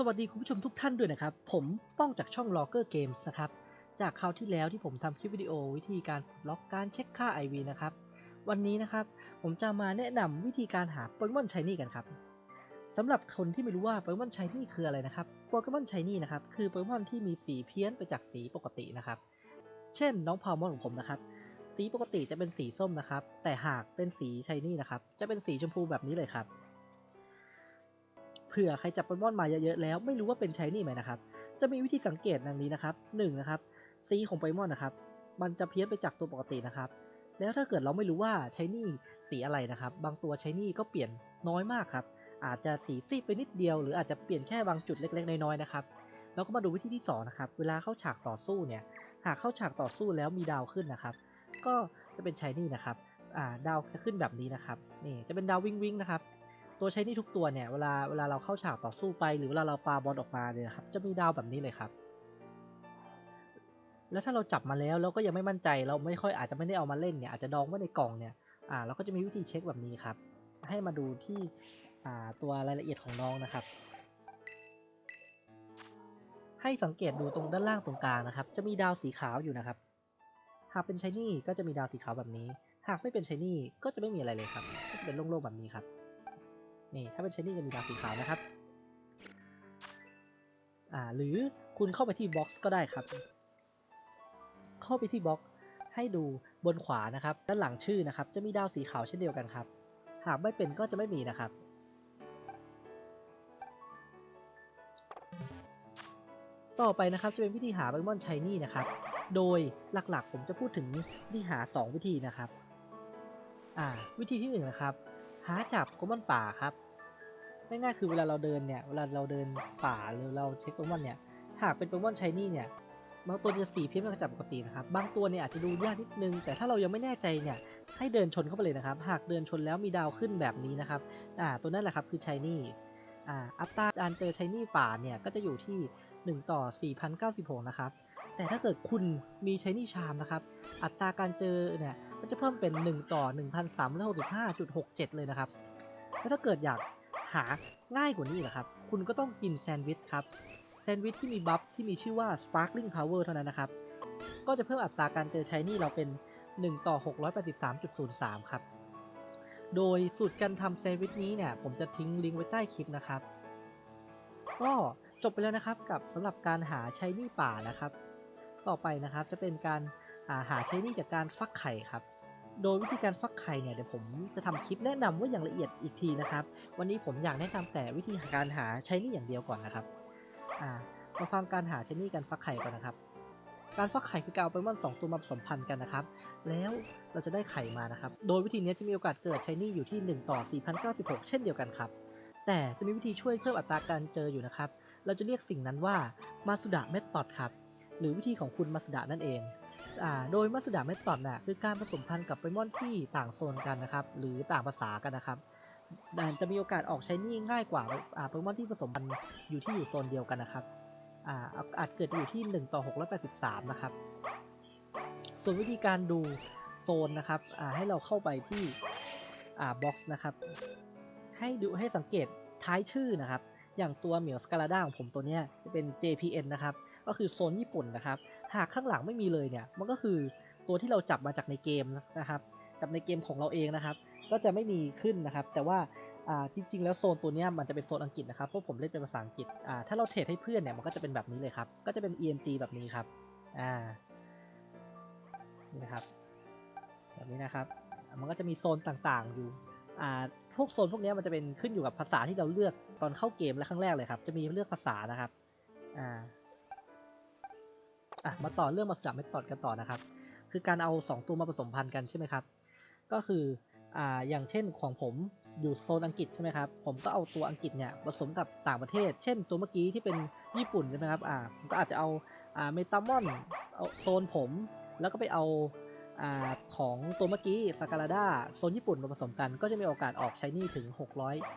สวัสดีคุณผู้ชมทุกท่านด้วยนะครับ ผมป้องจากช่อง Logger Games นะครับ จากคราวที่แล้วที่ผมทำคลิปวิดีโอวิธีการปลดล็อกการเช็คค่า IV นะครับ วันนี้นะครับผมจะมาแนะนำวิธีการหาโปเกมอนช h นี่กันครับสำหรับคนที่ไม่รู้ว่าโปเกมอนช h นี่คืออะไรนะครับ โปเกมอนช h นี่นะครับคือโปเกมอนที่มีสีเพี้ยนไปจากสีปกตินะครับ เช่นน้องพาวมอนของผมนะครับ สีปกติจะเป็นสีส้มนะครับ แต่หากเป็นสีช h นี่นะครับ จะเป็นสีชมพูแบบนี้เลยครับ ผื่อใครจับโปเกมอนมาเยอะๆแล้ว ไม่รู้ว่าเป็นช h นี่ไหมนะครับ จะมีวิธีสังเกตดังนี้นะครับหนึ่งนะครับสีของโปเกมอนนะครับ มันจะเพี้ยนไปจากตัวปกตินะครับ แล้วถ้าเกิดเราไม่รู้ว่าใช้นี่สีอะไรนะครับ บางตัวใช้นี่ก็เปลี่ยนน้อยมากครับ อาจจะสีซีดไปนิดเดียว หรืออาจจะเปลี่ยนแค่บางจุดเล็ก ๆ น้อยๆนะครับ แล้วก็มาดูวิธีที่สองนะครับ เวลาเข้าฉากต่อสู้เนี่ย หากเข้าฉากต่อสู้แล้วมีดาวขึ้นนะครับ ก็จะเป็นชายนี่นะครับ อ่า ดาวจะขึ้นแบบนี้นะครับ นี่ จะเป็นดาววิงวิงนะครับ ตัวใช้นี่ทุกตัวเนี่ยเวลาเวลาเราเข้าฉากต่อสู้ไป หรือเวลาเราปาบอลออกมาเนี่ยครับจะมีดาวแบบนี้เลยครับ แล้วถ้าเราจับมาแล้วเราก็ยังไม่มั่นใจเราไม่ค่อยอาจจะไม่ได้เอามาเล่นเนี่ยอาจจะดองไว้ในกล่องเนี่ยอ่าเราก็จะมีวิธีเช็คแบบนี้ครับ ให้มาดูที่อ่าตัวรายละเอียดของน้องนะครับ ให้สังเกตดูตรงด้านล่างตรงกลางนะครับ จะมีดาวสีขาวอยู่นะครับ หากเป็นชายนี่ก็จะมีดาวสีขาวแบบนี้ หากไม่เป็นชายนี่ก็จะไม่มีอะไรเลยครับก็จะเป็นโล่งๆแบบนี้ครับ นี่ถ้าเป็นชายนี่จะมีดาวสีขาวนะครับอ่าหรือคุณเข้าไปที่บ็อกซ์ก็ได้ครับ เข้าไปที่บ็อกซ์ให้ดูบนขวานะครับด้านหลังชื่อนะครับ จะมีดาวสีขาวเช่นเดียวกันครับ หากไม่เป็นก็จะไม่มีนะครับต่อไปนะครับจะเป็นวิธีหาโปเกมอนชายนี่นะครับ โดยหลักๆผมจะพูดถึงวิธีหา 2 วิธีนะครับ อ่า วิธีที่1นงนะครับ หาจับโกมอนป่าครับง่ายๆคือเวลาเราเดินเนี่ย เวลาเราเดินป่าหรือเราเช็คโปเกมอนเนี่ย หากเป็นโปเกมอนชายนี่เนี่ย บางตัวจะสีเพี้ยนไปจากปกตินะครับ บางตัวเนี่ยอาจจะดูยากนิดนึง แต่ถ้าเรายังไม่แน่ใจเนี่ย ให้เดินชนเข้าไปเลยนะครับ หากเดินชนแล้วมีดาวขึ้นแบบนี้นะครับ อ่า ตัวนั่นแหละครับคือชายนี่ อ่า อัตราการเจอชายนี่ป่าเนี่ย ก็จะอยู่ที่ 1 ต่อ 4,096 นะครับ แต่ถ้าเกิดคุณมีชายนี่ชามนะครับ อัตราการเจอเนี่ยก็จะเพิ่มเป็น 1 ต่อ 1,365.67 เลยนะครับ แล้วถ้าเกิดอยากหาง่ายกว่านี้นะครับ คุณก็ต้องกินแซนด์วิชครับ แซนด์วิชที่มีบัฟที่มีชื่อว่า Sparkling Power เท่านั้นนะครับ ก็จะเพิ่มอัตราการเจอใช้นี่เราเป็น 1 ต่อ 683.03 ครับ โดยสูตรการทำแซนด์วิชนี้เนี่ย ผมจะทิ้งลิงก์ไว้ใต้คลิปนะครับ ก็จบไปแล้วนะครับกับสำหรับการหาใช้นี่ป่านะครับ ต่อไปนะครับ จะเป็นการาหาใช้นี่จากการฟักไข่ครับ โดยวิธีการฟักไข่เนี่ยเดี๋ยวผมจะทำคลิปแนะนำไว่าอย่างละเอียดอีกทีนะครับ วันนี้ผมอยากแนะนำแต่วิธีการหาใช้นี่อย่างเดียวก่อนนะครับมาฟังการหาชนี่การฟักไข่ก่อนนะครับ การฟักไข่คือการเอาโปเกมอนสองตัวมาผสมพันธุ์กันนะครับ แล้วเราจะได้ไข่มานะครับ โดยวิธีนี้จะมีโอกาสเกิดชนี่อยู่ที่ 1 ต่อ 4,096 เช่นเดียวกันครับ แต่จะมีวิธีช่วยเพิ่มอัตราการเจออยู่นะครับ เราจะเรียกสิ่งนั้นว่ามาสุดะเมธอดครับ หรือวิธีของคุณมาสดะนั่นเองโดยมาสดะเมธอดน่ะคือการผสมพันธุ์กับโปเกมอนที่ต่างโซนกันนะครับ หรือต่างภาษากันนะครับจะมีโอกาสออกใช้นี่ง่ายกว่าโปเกมอนที่ผสมพันธุ์อยู่ที่อยู่โซนเดียวกันนะครับอาอาจเกิดอยู่ที่ 1 ต่อ 683 นะครับ ส่วนวิธีการดูโซนนะครับให้เราเข้าไปที่บ็อกซ์นะครับ ให้ดูให้สังเกตท้ายชื่อนะครับ อย่างตัวเหมียวสกาลาด้าของผมตัวนี้จะเป็น JPN นะครับ ก็คือโซนญี่ปุ่นนะครับ หากข้างหลังไม่มีเลยเนี่ย มันก็คือตัวที่เราจับมาจากในเกมนะครับ จับในเกมของเราเองนะครับ ก็จะไม่มีขึ้นนะครับ แต่ว่าจริงๆ แล้วโซนตัวนี้มันจะเป็นโซนอังกฤษนะครับ เพราะผมเล่นเป็นภาษาอังกฤษ ถ้าเราเทรดให้เพื่อนเนี่ย มันก็จะเป็นแบบนี้เลยครับ ก็จะเป็น EMG แบบนี้ครับ อ่า นี่นะครับ แบบนี้นะครับ มันก็จะมีโซนต่างๆ อยู่ อ่า พวกโซนพวกนี้มันจะเป็นขึ้นอยู่กับภาษาที่เราเลือกตอนเข้าเกมและครั้งแรกเลยครับ จะมีเลือกภาษานะครับ อ่า อะมาต่อเรื่องมาสดับเมธอดกันต่อนะครับ คือการเอา 2 ตัวมาผสมพันธุ์กันใช่ไหมครับ ก็คืออ่าอย่างเช่นของผมอยู่โซนอังกฤษใช่ไหมครับ ผมก็เอาตัวอังกฤษเนี่ยผสมกับต่างประเทศ เช่น ตัวเมื่อกี้ที่เป็นญี่ปุ่นใช่ไหมครับอ่าผมก็อาจจะเอาอ่าเมตามอนเอาโซนผม แล้วก็ไปเอาอ่าของตัวเมื่อกี้สกาลาดาโซนญี่ปุ่นมาผสมกันก็จะมีโอกาสออกใช้นี่ถึง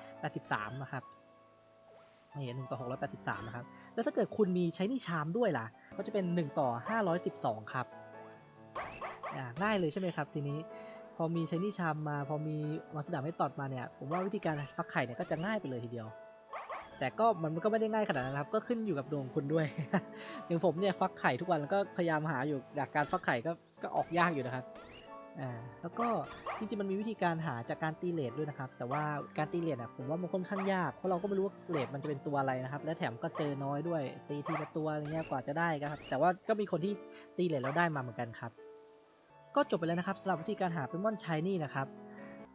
683 นะครับนี่หนึ่งต่อ683นะครับ แล้วถ้าเกิดคุณมีใช้นี่ชามด้วยล่ะ ก็จะเป็น 1 ต่อ 512 ครับอ่าง่ายเลยใช่ไหมครับ ทีนี้พอมีชนี่ชามมา พอมีมัสดาไม่ตอดมาเนี่ย ผมว่าวิธีการฟักไข่เนี่ยก็จะง่ายไปเลยทีเดียว แต่ก็มันก็ไม่ได้ง่ายขนาดนั้นครับ ก็ขึ้นอยู่กับดวงคุณด้วย อย่างผมเนี่ยฟักไข่ทุกวันแล้วก็พยายามหาอยู่จากการฟักไข่ก็ก็ออกยากอยู่นะครับ อ่าแล้วก็จริงๆมันมีวิธีการหาจากการตีเลทด้วยนะครับ แต่ว่าการตีเลทอะผมว่ามันค่อนข้างยากเพราะเราก็ไม่รู้ว่าเลทมันจะเป็นตัวอะไรนะครับ และแถมก็เจอน้อยด้วยตีทีละตัวอะไรเงี้ยกว่าจะได้ครับ แต่ว่าก็มีคนที่ตีเลทแล้วได้มาเหมือนกันครับ ก็จบไปแล้วนะครับสำหรับวิธีการหาโปเกมอนชายนี่นะครับ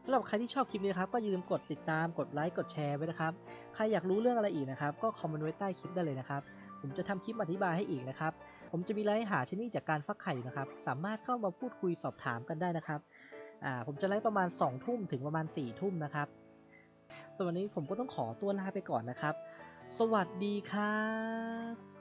สำหรับใครที่ชอบคลิปนี้นะครับก็อย่าลืมกดติดตามกดไลค์กดแชร์ไว้นะครับ ใครอยากรู้เรื่องอะไรอีกนะครับ ก็คอมเมนต์ไว้ใต้คลิปได้เลยนะครับ ผมจะทำคลิปอธิบายให้อีกนะครับ ผมจะมีไลฟ์หาชนิดจากการฟักไข่นะครับ สามารถเข้ามาพูดคุยสอบถามกันได้นะครับอ่าผมจะไลฟ์ประมาณ 2 ทุ่มถึงประมาณ 4 ทุ่มนะครับสำหรับวันนี้ผมก็ต้องขอตัวลาไปก่อนนะครับ สวัสดีครับ